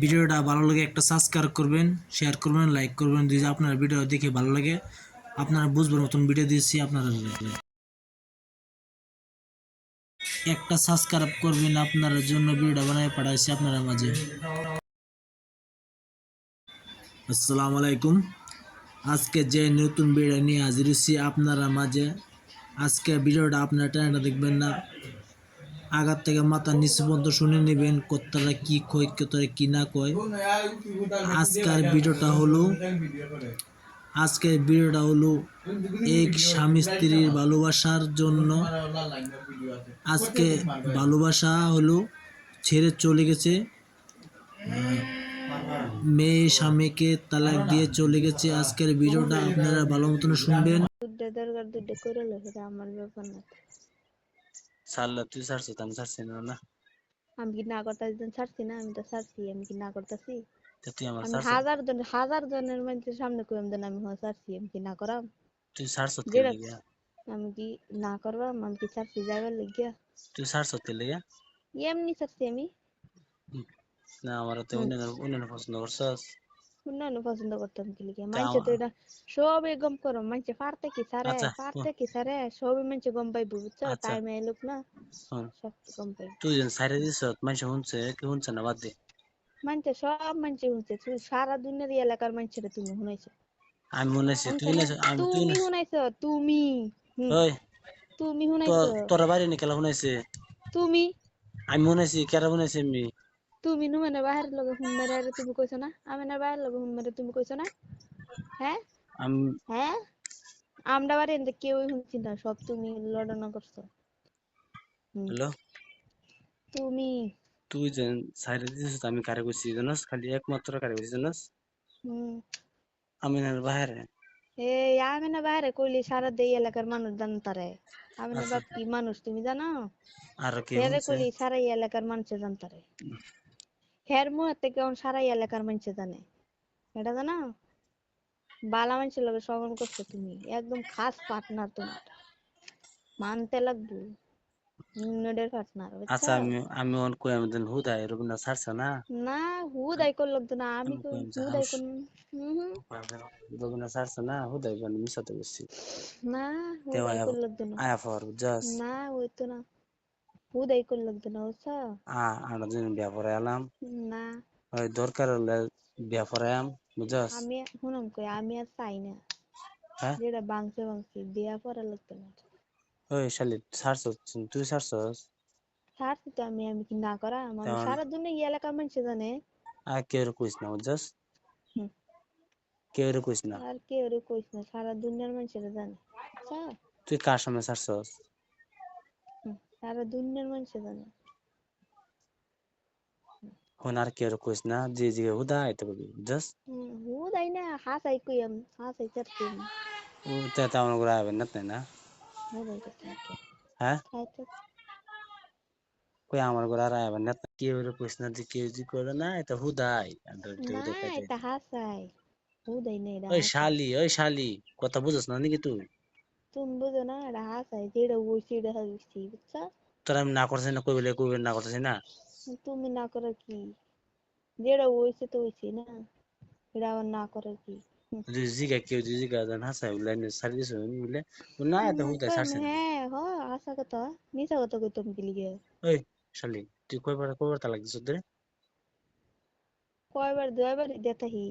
ভিডিওটা ভালো লাগে একটা সাবস্ক্রাইব করবেন শেয়ার করবেন লাইক করবেন, যদি আপনার ভিডিও দেখে ভালো লাগে, আপনারা বুঝবেন নতুন ভিডিও দিয়েছি আপনারা একটা সাবস্ক্রাইব করবেন, আপনার জন্য ভিডিওটা বানায় পাঠাইছি আপনারা মাঝে। আসসালামু আলাইকুম। আজকে যে নতুন ভিডিও নিয়ে হাজির হচ্ছি আপনারা মাঝে, আজকে ভিডিওটা আপনারা টাইমটা দেখবেন না। আগার থেকে মাথার নিচে পর্যন্ত শুনে নেবেন কতটা কি কয় কতটা কি না কয়। আজকের ভিডিওটা হলো, আজকের ভিডিওটা হলো এক স্বামী স্ত্রীর ভালোবাসার জন্য। আজকে ভালোবাসা হলো ছেড়ে চলে গেছে। মেয়ে স্বামীকে তালাক দিয়ে চলে গেছে। আজকের ভিডিওটা আপনারা ভালো মতন শুনবেন। দরকার দুধে করে আমার ব্যাপার না। সাল্লা তুই ছাড়ছো আমি ছাড়ছি না না। আমি কি না করতে ছাড়ছি না আমি তো ছাড়ছি আমি কি না করতেছি তুই আমার আমি হাজার জন হাজার জনের মানুষের সামনে কইম দেন আমি হ্যাঁ ছাড়ছি আমি কি না করাম। তুই ছাড়ছো তে যেটা- লিগা? আমি কি না করবাম আমি কি ছাড়ছি যাইবার লাগিয়া তুই ছাড়ছো তে লিগা? এমনি ছাড়ছি আমি। না আমার তো অন্য অন্য পছন্দ করছস। অন্যান্য পছন্দ করতাম কি লিখে তো এটা সবে গম করো মানুষে পারতে কি সারে আচ্ছা, পারতে কি সারে সবে মানুষে গম পাইবো বুঝছ? আচ্ছা। টাইমে এলুক না সব গম পাইবো। তুই যেন ছাইরে দিছ মানুষ শুনছে কি শুনছে না বাদ দে। মানুষে সব মানুষে শুনছে তুই সারা দুনিয়ার এলাকার রে তুমি শুনাইছো। আমি আছি তুই না আমি তুই তুমি না শুনাইছো তুমি। ওই তুমি তো শুনাইছো তোর বাড়ি নি কেলা শুনাইছে। তুমি। আমি আছি কেরা শুনাইছে আমি তুমি নুমানে বাহির লগে হুন মেরে আরে তুমি কইছো না? আমি না বাহির লগে হুন মেরে তুমি কইছো না? হ্যাঁ? আমি হ্যাঁ? আমরা বাড়ি এনতে কেউই শুনছি না সব তুমি লড়ানো করছ। হ্যালো? তুমি। তুই যেন ছাইরে দিছ আমি কারে কইছি জানাস? খালি একমাত্র কারে কইছি জানাস? হুম। আমি না বাহিরে। এই আমি না বাইরে কইলি সারা দেই এলাকার মানুষ জানতারে আমি না আচ্ছা। বাপ কি মানুষ তুমি জানো? আর কে কইলি সারা এলাকার মানুষ জানতারে হের মুহের থেকে এখন সারা এলাকার মানুষ জানে। এটা জানো? বালা মানুষের লগে শ্রবণ করছ তুমি। একদম খাস পার্টনার তোমার। মানতে লাগবো। নোডের পার্টনার আচ্ছা আমি আমি অন কই আমি দেন হুদা এরকম না ছাড়ছ না? না হুদাই করল তো না আমি যে হুদাই। করলাম হুম হুম। এরকম না ছাড়ছ না? হুদাই বানি মিশাতে বসছি। না হুদাই আয়া- করল তো না। আয়া ফর জাস না ওই তো না। হুদাই করল তো না বুঝছ আ আনা দিন বিয়া পরে এলাম না ওই দরকার হলে বিয়া পরে আম শুনুন কই আমি আর চাই না হ্যাঁ যেটা বাংছে বাংছে বিয়া করা লাগতো না ওই শালি ছাড়ছ তুই ছাড়ছস ছাড়ছি তো আমি আমি কি না করা আমার সারা দুনিয়া এই এলাকার মানুষ জানে আর কেউ কইস না হুম। কেউ কইস না আর কেউ কইস না সারা দুনিয়ার মানুষেরা জানে তুই কার সামনে হুম, সারা দুনিয়ার মানুষ জানে। হন আর কেউ কইস না যে যে হুদা আইতে বুঝাস হুম, হুদাই না হাসাই কই আমি হাসাই চাচ্ছি আমি ও তে তে আমার ঘরে আইবেন না তাই না? হুদাই হ্যাঁ? কই আমার ঘরে আর আইবেন না কেউ কইস না যে কেউ যে করে না এটা হুদাই। না এটা হাসাই। হুদাই না এটা ওই শালি ওই শালি কথা বুঝছ না নাকি তুই? তুমি বুঝো না এটা হাসাই যেটা বলছি এটা হাসছি বুঝছ তোর আমি না করতেছি না কই বলে কই না তুমি না করে কি যেটা হইছে তো হইছে না এটা আবার না করে কি জিগা কেউ জিগা জান হাসাই বলে সারি দিছ বলে না এটা হুদাই ছাড়ছে না, না হ্যাঁ হ আশা কথা মিছা কথা কই তুমি কি লিগে ওই শালি তুই কয়বার কয়বার তালাক দিছ রে কয়বার দুইবারই দেতাহি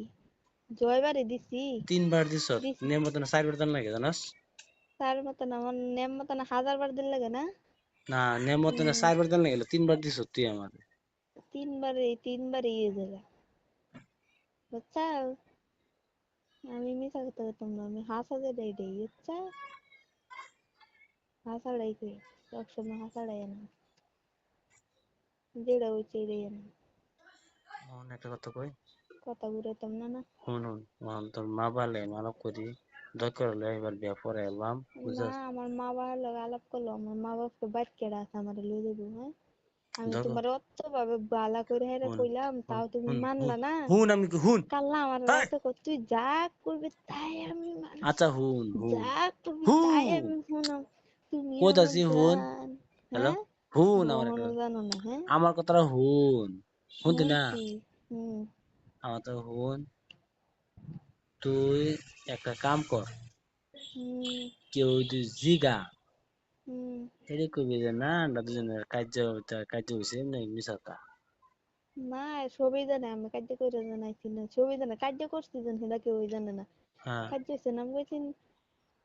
জয়বারই দিছি তিনবার দিছ দিছি। নেম মতন চারবার দান লাগে জানাস তার মতন আমার নেম মতন হাজার বার দিন লাগে না? না নেম মতন চারবার দান লাগে তিনবার দিছ তুই আমার। তিনবারই তিনবারই ইয়ে জায়গা বুঝছা? আমি মিছা কথা কইতাম না আমি হাসা যেটা এটাই বুঝছা? হাসাড়াই কই সবসময় হাসাড়াই না যেটা হইছে এটাই না অন একটা কথা কই। কথা ঘুরাইতাম না না। শুন শুন তোর মা বালে মানব করি। দরকার হলে এবার বিয়া পরে এলাম না আমার মা বাবার লগে আলাপ করল। আমার মা বাপকে বাইর কেডা আছে আমার লই দেবো হ্যাঁ? আমি তোমার অত ভাবে বালা করে হেরে হুন, কইলাম তাও তুমি মানলা না? হুন আমি হুন? কাল্লা আমার! রাতে কই, তুই যা করবি তাই আমি আচ্ছা হুন হুন। যা করবি তাই আমি শুনাম তুমি কইতাছি হুন। হ্যালো? হ্যালো হুন আমার একটা জানো না হ্যাঁ? আমার কথাটা হুন। শুনতি না। আমার তো হুন। তুই একটা কাম কর। কেউ যদি জিগা এটা কবি যে না আমরা দুজনের কার্য কার্য হয়েছে এমনি মিশাতা। না সবই জানে আমি কার্য করে জানাইছি না। সবই জানে কার্য করছি জান সেটা কেউ জানে না। হ্যাঁ। কার্য হয়েছে না আমি কইছি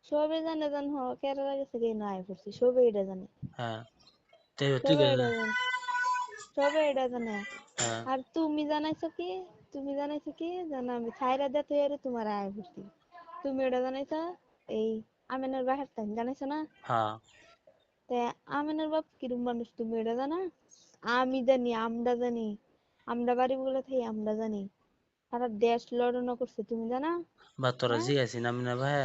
সবই জানে জান হ কেরালা গেছে কে না পড়ছি সবই এটা জানে। হ্যাঁ তাই তুই সবই এটা জানে হ্যাঁ। আর তুমি জানাইছো কি তুমি জানাইছো কি জানো আমি ছাইরা দিতে এর তোমার আয় পড়ছি তুমি ওটা জানাইছো এই আমিনের বাহির টাইম জানাইছো না হ্যাঁ তে আমিনের বাপ কিরম মানুষ তুমি এটা জানা আমি জানি আমরা জানি আমরা বাড়ি বলে থাকি আমরা জানি সারা দেশ লড়ানো করছে তুমি জানা বা তোরা জি আছিস আমিনা ভাই